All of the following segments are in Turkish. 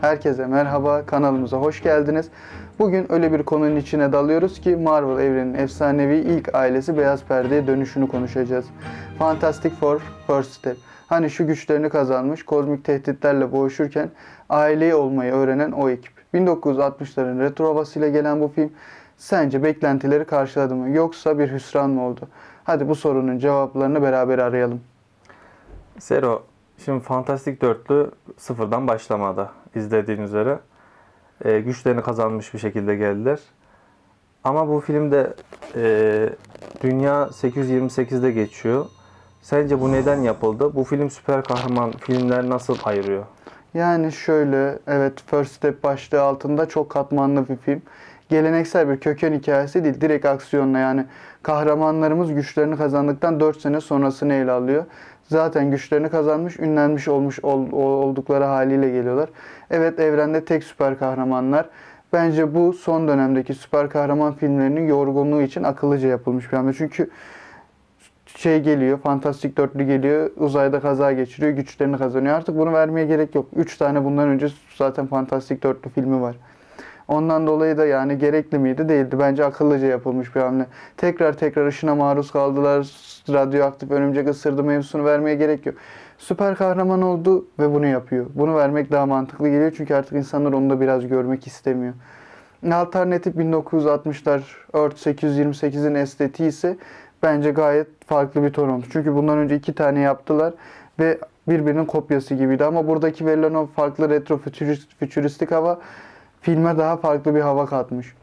Herkese merhaba, kanalımıza hoş geldiniz. Bugün öyle bir konunun içine dalıyoruz ki Marvel evreninin efsanevi ilk ailesi Beyaz Perde'ye dönüşünü konuşacağız. Fantastic Four First Step. Hani şu güçlerini kazanmış, kozmik tehditlerle boğuşurken aileyi olmayı öğrenen o ekip. 1960'ların retro havasıyla gelen bu film sence beklentileri karşıladı mı yoksa bir hüsran mı oldu? Hadi bu sorunun cevaplarını beraber arayalım. Zero, şimdi Fantastik Dörtlü sıfırdan başlamadı izlediğin üzere. Ee, güçlerini kazanmış bir şekilde geldiler. Ama bu filmde e, Dünya 828'de geçiyor. Sence bu neden yapıldı? Bu film süper kahraman filmler nasıl ayırıyor? Yani şöyle, evet First Step başlığı altında çok katmanlı bir film. Geleneksel bir köken hikayesi değil, direkt aksiyonla yani kahramanlarımız güçlerini kazandıktan 4 sene sonrasını ele alıyor. Zaten güçlerini kazanmış, ünlenmiş olmuş ol- oldukları haliyle geliyorlar. Evet evrende tek süper kahramanlar. Bence bu son dönemdeki süper kahraman filmlerinin yorgunluğu için akıllıca yapılmış bir hamle. Çünkü şey geliyor, fantastik dörtlü geliyor, uzayda kaza geçiriyor, güçlerini kazanıyor. Artık bunu vermeye gerek yok. 3 tane bundan önce zaten fantastik dörtlü filmi var. Ondan dolayı da yani gerekli miydi? Değildi. Bence akıllıca yapılmış bir hamle. Tekrar tekrar ışına maruz kaldılar. Radyoaktif örümcek ısırdı mevzusunu vermeye gerek yok. Süper kahraman oldu ve bunu yapıyor. Bunu vermek daha mantıklı geliyor çünkü artık insanlar onu da biraz görmek istemiyor. Alternatif 1960'lar Earth 828'in estetiği ise bence gayet farklı bir ton olmuş. Çünkü bundan önce iki tane yaptılar ve birbirinin kopyası gibiydi. Ama buradaki verilen o farklı retro fütürist- fütüristik hava filme daha farklı bir hava katmış.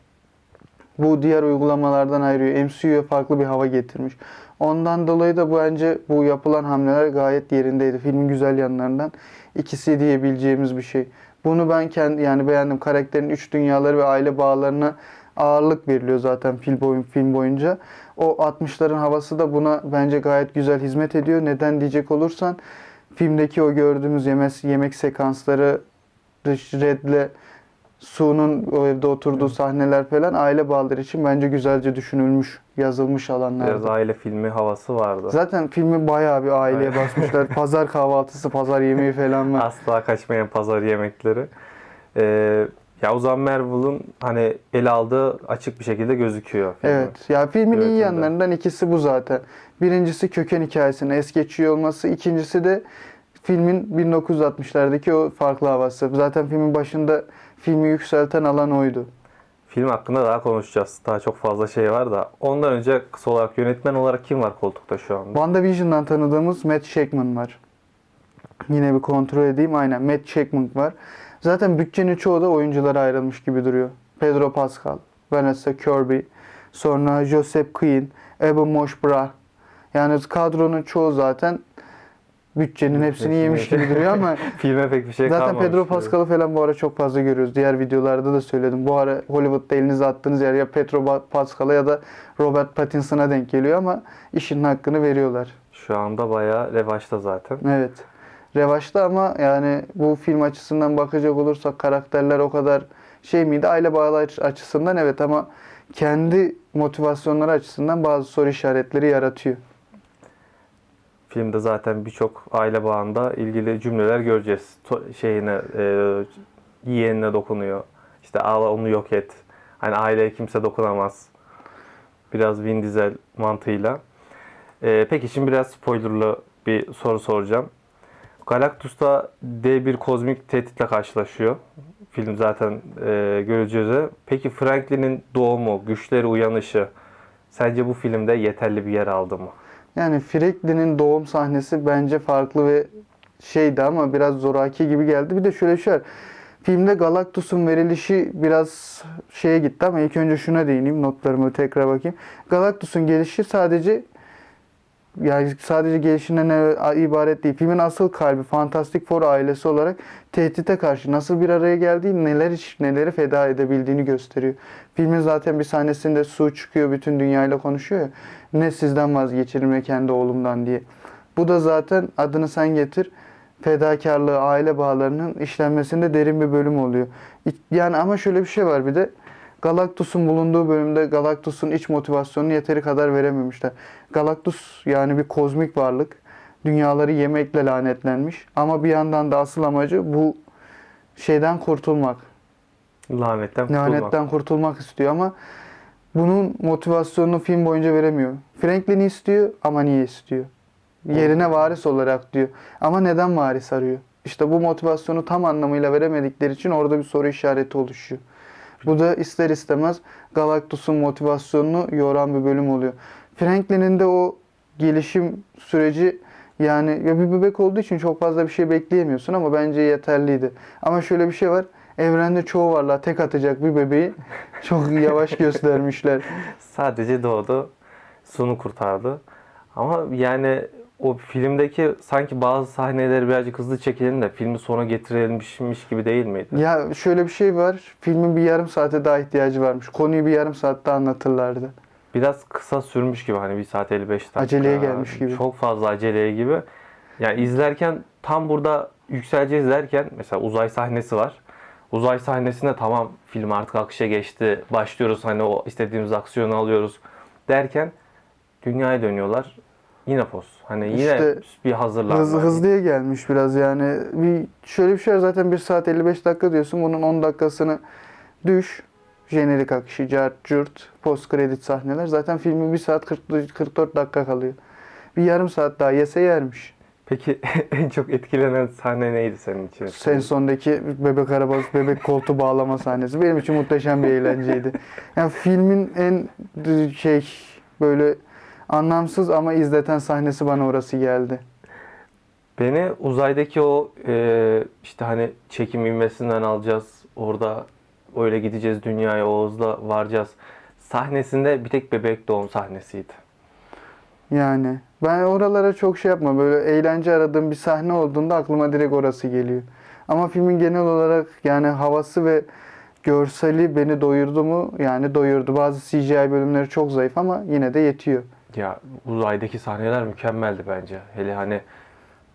Bu diğer uygulamalardan ayırıyor. MCU'ya farklı bir hava getirmiş. Ondan dolayı da bence bu yapılan hamleler gayet yerindeydi. Filmin güzel yanlarından ikisi diyebileceğimiz bir şey. Bunu ben kendi yani beğendim. Karakterin üç dünyaları ve aile bağlarına ağırlık veriliyor zaten film, boyun, film boyunca. O 60'ların havası da buna bence gayet güzel hizmet ediyor. Neden diyecek olursan filmdeki o gördüğümüz yemek, yemek sekansları Red'le Su'nun o evde oturduğu sahneler falan aile bağları için bence güzelce düşünülmüş, yazılmış alanlar. Biraz aile filmi havası vardı. Zaten filmi bayağı bir aileye basmışlar. Pazar kahvaltısı, pazar yemeği falan var. Asla kaçmayan pazar yemekleri. Ee, ya o zaman Marvel'ın hani ele aldığı açık bir şekilde gözüküyor. filmi. Evet. Ya filmin iyi Yönetimde. yanlarından ikisi bu zaten. Birincisi köken hikayesini es geçiyor olması. ikincisi de filmin 1960'lardaki o farklı havası. Zaten filmin başında filmi yükselten alan oydu. Film hakkında daha konuşacağız. Daha çok fazla şey var da. Ondan önce kısa olarak yönetmen olarak kim var koltukta şu anda? WandaVision'dan tanıdığımız Matt Shakman var. Yine bir kontrol edeyim. Aynen Matt Shakman var. Zaten bütçenin çoğu da oyunculara ayrılmış gibi duruyor. Pedro Pascal, Vanessa Kirby, sonra Joseph Quinn, Evan Moshbra. Yani kadronun çoğu zaten bütçenin hepsini yemiş gibi duruyor ama Filme pek bir şey Zaten kalmamış. Pedro. Pascal'ı falan bu ara çok fazla görüyoruz. Diğer videolarda da söyledim. Bu ara Hollywood'da elinize attığınız yer ya Pedro Pascal'a ya da Robert Pattinson'a denk geliyor ama işin hakkını veriyorlar. Şu anda bayağı revaçta zaten. Evet. Revaçta ama yani bu film açısından bakacak olursak karakterler o kadar şey miydi? Aile bağları açısından evet ama kendi motivasyonları açısından bazı soru işaretleri yaratıyor. Filmde zaten birçok aile bağında ilgili cümleler göreceğiz. To- şeyine, e, yeğenine dokunuyor. İşte al onu yok et. Hani aileye kimse dokunamaz. Biraz Vin Diesel mantığıyla. E, peki şimdi biraz spoilerlı bir soru soracağım. Galactus'ta dev bir kozmik tehditle karşılaşıyor. Film zaten e, göreceğiz. Peki Franklin'in doğumu, güçleri, uyanışı sence bu filmde yeterli bir yer aldı mı? Yani Franklin'in doğum sahnesi bence farklı ve şeydi ama biraz zoraki gibi geldi. Bir de şöyle bir şey. Filmde Galactus'un verilişi biraz şeye gitti ama ilk önce şuna değineyim. Notlarımı tekrar bakayım. Galactus'un gelişi sadece yani sadece gelişinden ibaret değil. Filmin asıl kalbi Fantastic Four ailesi olarak tehdite karşı nasıl bir araya geldiği, neler iş, neleri feda edebildiğini gösteriyor. Filmin zaten bir sahnesinde su çıkıyor, bütün dünyayla konuşuyor ya. Ne sizden vazgeçerim ne kendi oğlumdan diye. Bu da zaten adını sen getir. Fedakarlığı, aile bağlarının işlenmesinde derin bir bölüm oluyor. Yani ama şöyle bir şey var bir de. Galactus'un bulunduğu bölümde Galactus'un iç motivasyonunu yeteri kadar verememişler. Galactus yani bir kozmik varlık. Dünyaları yemekle lanetlenmiş. Ama bir yandan da asıl amacı bu şeyden kurtulmak. Lanetten kurtulmak. Lanetten kurtulmak istiyor ama bunun motivasyonunu film boyunca veremiyor. Franklin'i istiyor ama niye istiyor? Yerine varis olarak diyor. Ama neden varis arıyor? İşte bu motivasyonu tam anlamıyla veremedikleri için orada bir soru işareti oluşuyor. Bu da ister istemez Galactus'un motivasyonunu yoran bir bölüm oluyor. Franklin'in de o gelişim süreci yani ya bir bebek olduğu için çok fazla bir şey bekleyemiyorsun ama bence yeterliydi. Ama şöyle bir şey var. Evrende çoğu varlığa tek atacak bir bebeği çok yavaş göstermişler. Sadece doğdu. Sunu kurtardı. Ama yani o filmdeki sanki bazı sahneleri birazcık hızlı çekelim de filmi sona getirilmişmiş gibi değil miydi? Ya şöyle bir şey var. Filmin bir yarım saate daha ihtiyacı varmış. Konuyu bir yarım saatte anlatırlardı. Biraz kısa sürmüş gibi hani 1 saat 55 dakika. Aceleye gelmiş gibi. Çok fazla aceleye gibi. Yani izlerken tam burada yükseleceğiz derken mesela uzay sahnesi var. Uzay sahnesinde tamam film artık akışa geçti. Başlıyoruz hani o istediğimiz aksiyonu alıyoruz derken dünyaya dönüyorlar. Yine poz. Hani yine İşte bir hazırlanma. Hız, hızlıya gelmiş biraz yani. Bir, şöyle bir şey var zaten 1 saat 55 dakika diyorsun. Bunun 10 dakikasını düş. Jenerik akışı, cart, cürt, post kredi sahneler. Zaten filmin 1 saat 40, 44 dakika kalıyor. Bir yarım saat daha yese yermiş. Peki en çok etkilenen sahne neydi senin için? En sondaki bebek arabası, bebek koltuğu bağlama sahnesi benim için muhteşem bir eğlenceydi. Yani filmin en şey böyle anlamsız ama izleten sahnesi bana orası geldi. Beni uzaydaki o e, işte hani çekim ivmesinden alacağız. Orada öyle gideceğiz dünyaya o hızla varacağız. Sahnesinde bir tek bebek doğum sahnesiydi. Yani ben oralara çok şey yapma. Böyle eğlence aradığım bir sahne olduğunda aklıma direkt orası geliyor. Ama filmin genel olarak yani havası ve görseli beni doyurdu mu? Yani doyurdu. Bazı CGI bölümleri çok zayıf ama yine de yetiyor. Ya uzaydaki sahneler mükemmeldi bence. Hele hani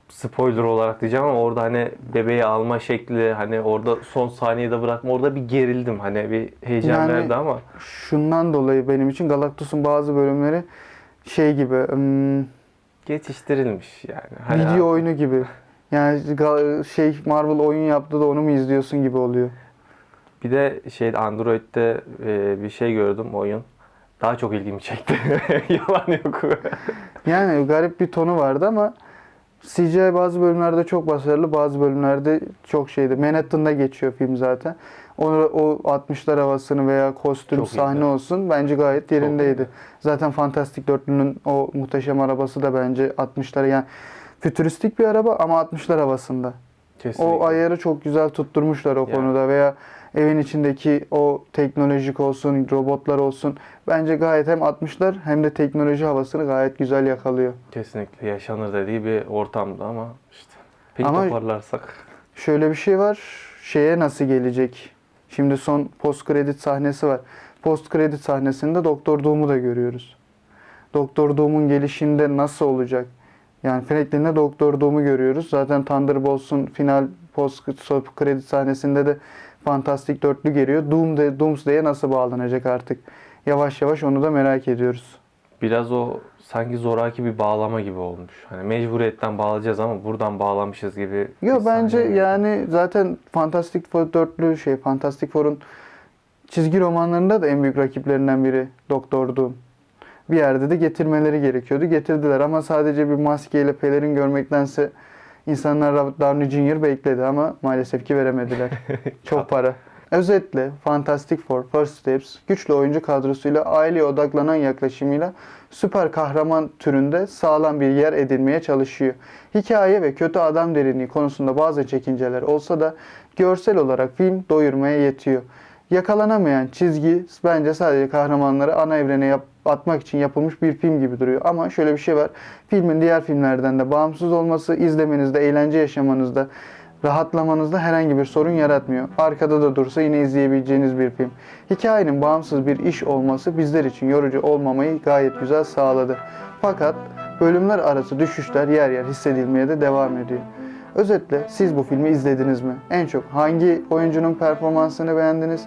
spoiler olarak diyeceğim ama orada hani bebeği alma şekli hani orada son saniyede bırakma orada bir gerildim. Hani bir heyecan Yani- verdi ama Şundan dolayı benim için Galactus'un bazı bölümleri şey gibi hmm, geçiştirilmiş yani. Hani video oyunu gibi. Yani şey Marvel oyun yaptı da onu mu izliyorsun gibi oluyor. Bir de şey Android'de e, bir şey gördüm oyun. Daha çok ilgimi çekti. Yalan yok. Yani garip bir tonu vardı ama CGI bazı bölümlerde çok başarılı, bazı bölümlerde çok şeydi. Manhattan'da geçiyor film zaten. O, o 60'lar havasını veya kostüm, Çok sahne iyiydi. olsun bence gayet yerindeydi. Zaten Fantastic Dörtlü'nün o muhteşem arabası da bence 60'lara yani fütüristik bir araba ama 60'lar havasında. Kesinlikle. O ayarı çok güzel tutturmuşlar o Yani. konuda veya evin içindeki o teknolojik olsun, robotlar olsun. Bence gayet hem 60'lar hem de teknoloji havasını gayet güzel yakalıyor. Kesinlikle yaşanır dediği bir ortamdı ama işte. Peki Ama- toparlarsak. Şöyle bir şey var. Şeye nasıl gelecek? Şimdi son post kredi sahnesi var. Post kredi sahnesinde Doktor Doom'u da görüyoruz. Doktor Doom'un gelişinde nasıl olacak? Yani Franklin'de Doktor Doom'u görüyoruz. Zaten Thunderbolts'un final post kredi sahnesinde de Fantastic Dörtlü geliyor. Doom de, Doomsday'e nasıl bağlanacak artık? Yavaş yavaş onu da merak ediyoruz. Biraz o sanki zoraki bir bağlama gibi olmuş. Hani mecburiyetten bağlayacağız ama buradan bağlamışız gibi. bir Yo bence yani zaten Fantastic Four dörtlü şey Fantastic Four'un çizgi romanlarında da en büyük rakiplerinden biri Doktor Doom. Bir yerde de getirmeleri gerekiyordu. Getirdiler ama sadece bir maskeyle pelerin görmektense insanlar Robert Downey Jr. bekledi ama maalesef ki veremediler. Çok para. Özetle Fantastic Four, First Steps, güçlü oyuncu kadrosuyla aileye odaklanan yaklaşımıyla süper kahraman türünde sağlam bir yer edinmeye çalışıyor. Hikaye ve kötü adam derinliği konusunda bazı çekinceler olsa da görsel olarak film doyurmaya yetiyor. Yakalanamayan çizgi bence sadece kahramanları ana evrene yap- atmak için yapılmış bir film gibi duruyor. Ama şöyle bir şey var. Filmin diğer filmlerden de bağımsız olması izlemenizde, eğlence yaşamanızda, rahatlamanızda herhangi bir sorun yaratmıyor. Arkada da dursa yine izleyebileceğiniz bir film. Hikayenin bağımsız bir iş olması bizler için yorucu olmamayı gayet güzel sağladı. Fakat bölümler arası düşüşler yer yer hissedilmeye de devam ediyor. Özetle siz bu filmi izlediniz mi? En çok hangi oyuncunun performansını beğendiniz?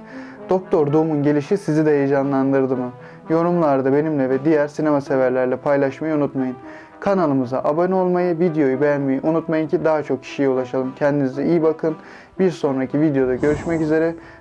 Doktor Doom'un gelişi sizi de heyecanlandırdı mı? Yorumlarda benimle ve diğer sinema severlerle paylaşmayı unutmayın. Kanalımıza abone olmayı, videoyu beğenmeyi unutmayın ki daha çok kişiye ulaşalım. Kendinize iyi bakın. Bir sonraki videoda görüşmek üzere.